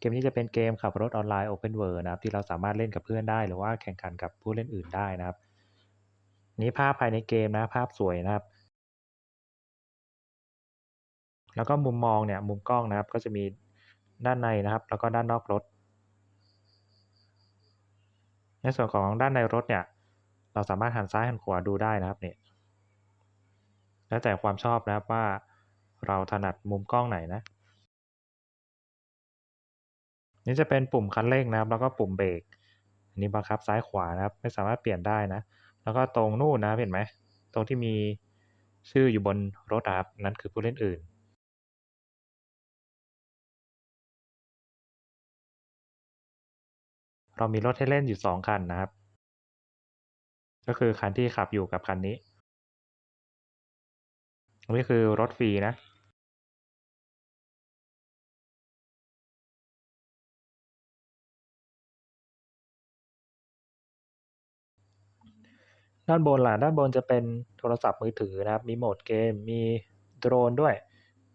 เกมนี้จะเป็นเกมขับรถออนไลน์ Open World นะครับที่เราสามารถเล่นกับเพื่อนได้ หรือว่าแข่งขันกับผู้เล่นอื่นได้นะครับ นี้ภาพภายในเกมนะภาพสวยนะครับ แล้วก็มุมมองเนี่ยมุมกล้องนะครับ ก็จะมีด้านในนะครับ แล้วก็ด้านนอกรถ ในส่วนของด้านในรถเนี่ย เราสามารถหันซ้ายหันขวาดูได้นะครับเนี่ยแล้วแต่ความชอบนะครับว่าเราถนัดมุมกล้องไหนนะ นี่จะเป็นปุ่มคันเร่งนะครับ แล้วก็ปุ่มเบรกอันนี้บังคับซ้ายขวานะครับ ไม่สามารถเปลี่ยนได้นะ แล้วก็ตรงนู่นนะเห็นไหมตรงที่มีชื่ออยู่บนรถอะครับนั่นคือผู้เล่นอื่นเรามีรถให้เล่นอยู่ 2 คันนะครับ ก็คือคันที่ขับอยู่กับคันนี้นนี้คือรถฟรีนะ ด้านบนล่ะด้านบนจะเป็นโทรศัพท์มือถือนะครับ มีโหมดเกม มีโดรนด้วย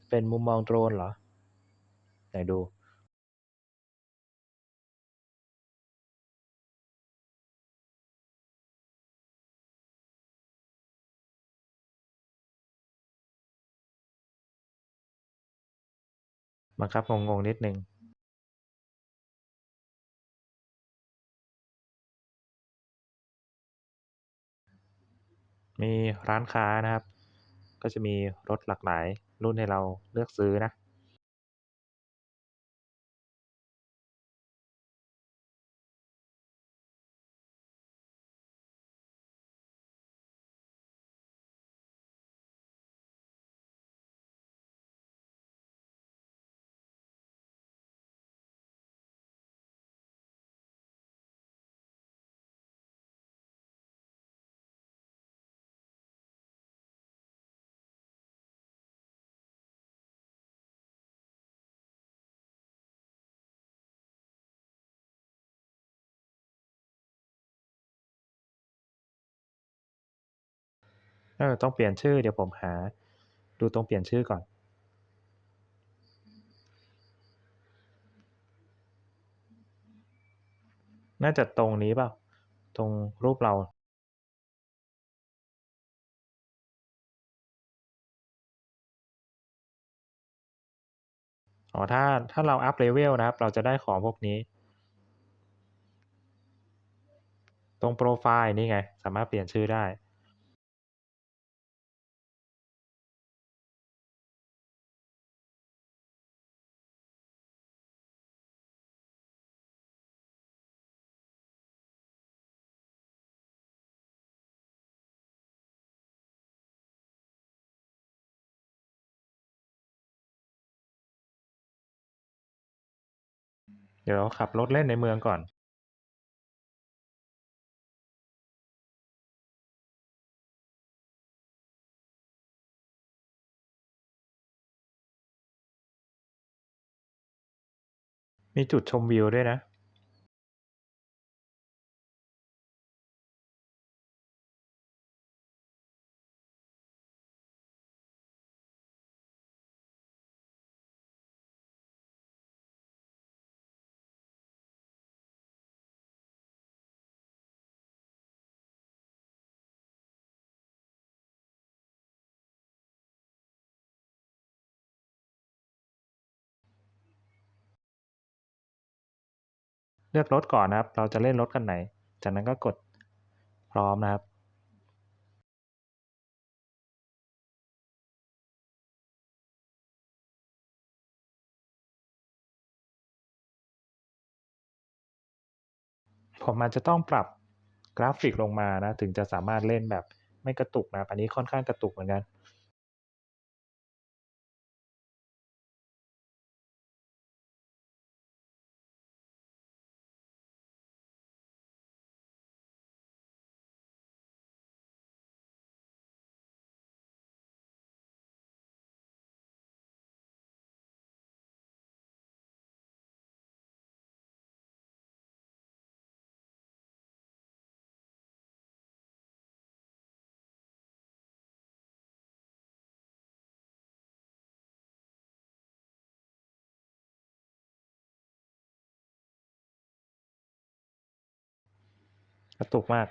เป็นมุมมองโดรนเหรอ ไหนดูบังคับงงๆนิดหนึ่ง มีร้านค้านะครับ ก็จะมีรถหลากหลายรุ่นให้เราเลือกซื้อนะ เออต้องเปลี่ยนชื่อเดี๋ยวผมหา ดูตรงเปลี่ยนชื่อก่อน น่าจะตรงนี้เปล่า ตรงรูปเราอ๋อถ้าถ้าเราอัป level นะครับ เราจะได้ของพวกนี้ ตรงโปรไฟล์นี่ไง สามารถเปลี่ยนชื่อได้ เดี๋ยวขับรถเล่นในเมืองก่อนมีจุดชมวิวด้วยนะ เลือกรถก่อนนะครับ เราจะเล่นรถคันไหน จากนั้นก็กดพร้อมนะครับ ผมอาจจะต้องปรับกราฟิกลงมานะ ถึงจะสามารถเล่นแบบไม่กระตุกนะครับ อันนี้ค่อนข้างกระตุกเหมือนกัน กระตุกมาก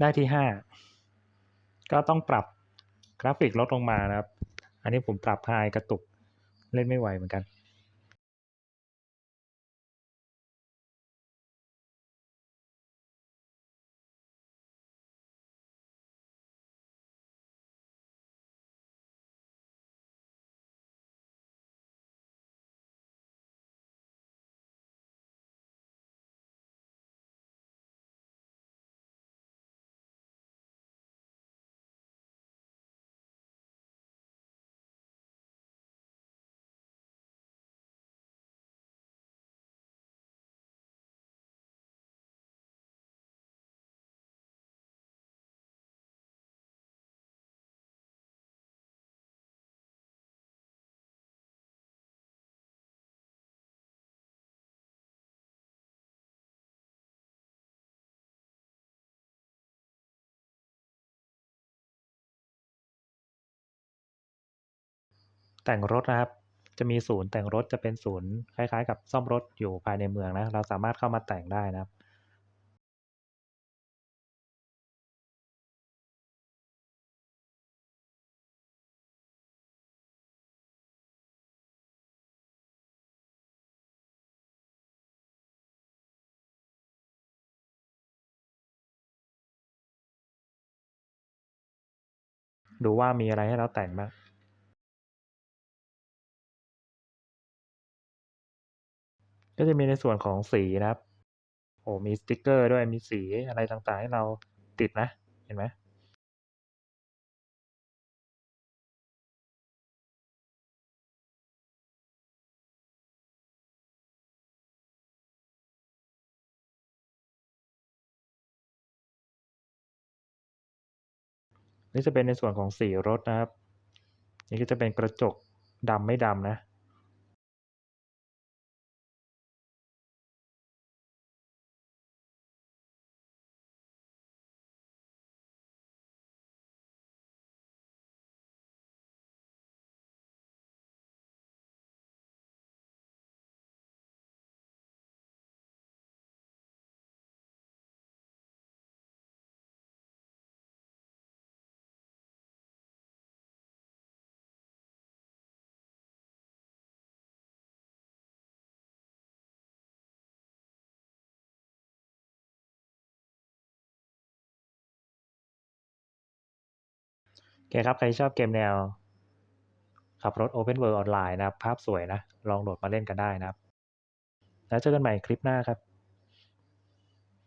ได้ที่ห้าก็ต้องปรับกราฟิกลดลงมานะครับ อันนี้ผมปรับไฮกระตุกเล่นไม่ไหวเหมือนกัน แต่งรถนะครับ จะมีศูนย์แต่งรถจะเป็นศูนย์คล้ายๆ กับซ่อมรถอยู่ภายในเมืองนะ เราสามารถเข้ามาแต่งได้นะครับดูว่ามีอะไรให้เราแต่งบ้าง ก็จะมีในส่วนของสีนะครับโอ้มีสติกเกอร์ด้วยมีสีอะไรต่างๆ ให้เราติดนะ เห็นไหมนี่จะเป็นในส่วนของสีรถนะครับ นี่ก็จะเป็นกระจกดำไม่ดำนะ โอเคครับ ใครชอบเกมแนว ขับรถ Open World ออนไลน์นะครับ ภาพสวยนะ ลองโหลดมาเล่นกันได้นะครับ แล้วเจอกันใหม่คลิปหน้าครับ